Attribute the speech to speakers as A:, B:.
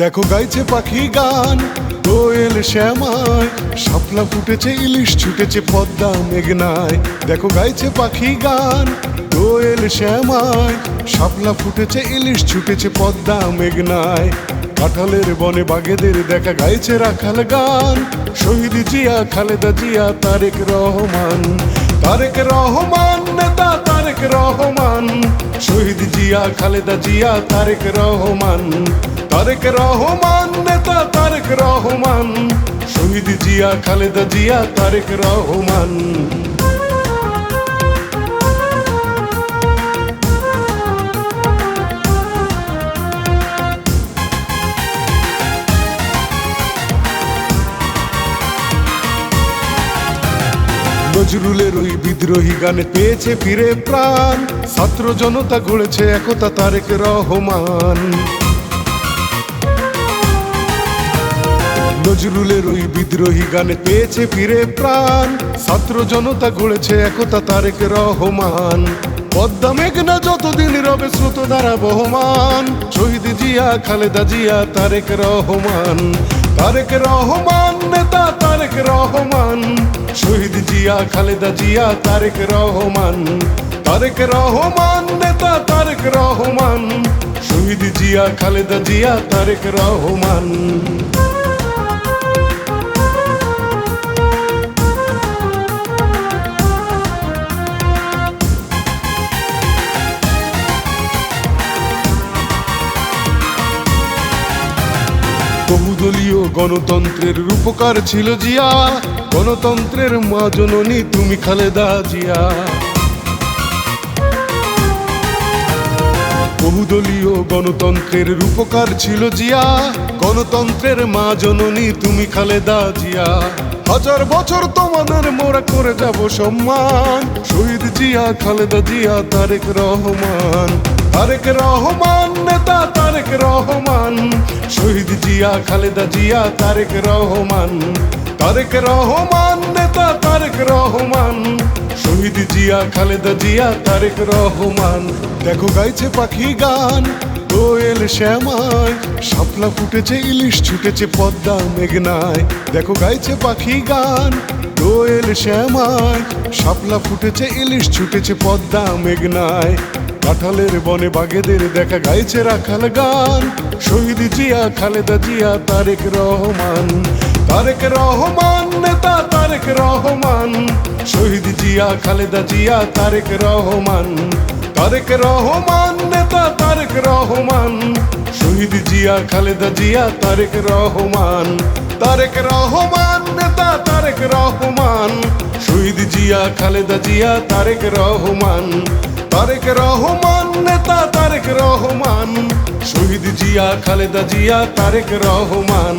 A: দেখো গাইছে পাখি গান। দোয়েল শ্যামায়, শাপলা ফুটেছে ইলিশ, ছুটেছে পদ্মা মেঘনায়। দেখো গাইছে পাখি গান দোয়েল শ্যামায়, শাপলা ফুটেছে ইলিশ, ছুটেছে পদ্মা মেঘনায়। কাঁঠালের বনে বাগেদের দেখা গাইছে রাখাল গান। শহীদ জিয়া, খালেদা জিয়া, তারেক রহমান। তারেক রহমান নেতা, তারেক রহমান। শহীদ জিয়া, খালেদা জিয়া, তারেক রহমান। তারেক রহমান নেতা, তারেক রহমান। শহীদ জিয়া, খালেদা জিয়া, তারেক রহমান। নজরুলের ওই বিদ্রোহী গানে পেয়েছে ফিরে প্রাণ। ছাত্র জনতা গড়েছে একতা তারেক রহমান। নজরুলের ওই বিদ্রোহী গানে পেয়েছে ফিরে প্রাণ। ছাত্র জনতা গড়েছে একতা তারেক রহমান। পদ্মা মেঘনা যতদিন রবে স্রোত দ্বারা বহমান। শহীদ জিয়া, খালেদা জিয়া, তারেক রহমান। তারেক রহমান, নেতা তারেক রহমান। জিয়া খালেদা জিয়া, তারেক রহমান। তারেক রহমান নেতা, তারেক রহমান। শহীদ জিয়া, খালেদা জিয়া, তারেক রহমান। বহুদলীয় গণতন্ত্রের রূপকার ছিল জিয়া, গণতন্ত্রের মা জননী তুমি খালেদা জিয়া। বহুদলীয় গণতন্ত্রের রূপকার ছিল জিয়া, গণতন্ত্রের মা জননী তুমি খালেদা জিয়া। হাজার বছর তোমাদের মোরা করে যাব সম্মান, শহীদ জিয়া, খালেদা জিয়া, তারেক রহমান। তারেক রহমান, নেতা তারেক রহমান। শহীদ জিয়া, খালেদা জিয়া, তারেক রহমান। তারেক রহমান, নেতা তারেক রহমান। শহীদ জিয়া, খালেদা জিয়া, তারেক রহমান। দেখো গাইছে পাখি গান দোয়েল শ্যামায়। শাপলা ফুটেছে ইলিশ, ছুটেছে পদ্মা মেঘনায়। দেখো গাইছে পাখি গান দোয়েল শ্যামায়। শাপলা ফুটেছে ইলিশ, ছুটেছে পদ্মা মেঘনায়। কাঁঠালের বনে বাগেদের দেখা গাইছে রাখাল গান। শহীদ জিয়া, খালেদা জিয়া, তারেক রহমান। তারেক রহমান, নেতা তারেক রহমান। শহীদ জিয়া, খালেদা জিয়া, তারেক রহমান। তারেক রহমান, নেতা তারেক রহমান। শহীদ জিয়া, খালেদা জিয়া, তারেক রহমান। তারেক রহমান, নেতা তারেক রহমান। শহীদ জিয়া, খালেদা জিয়া, তারেক রহমান। তারেক রহমান নেতা তারেক রহমান। শহীদ জিয়া খালেদা জিয়া তারেক রহমান।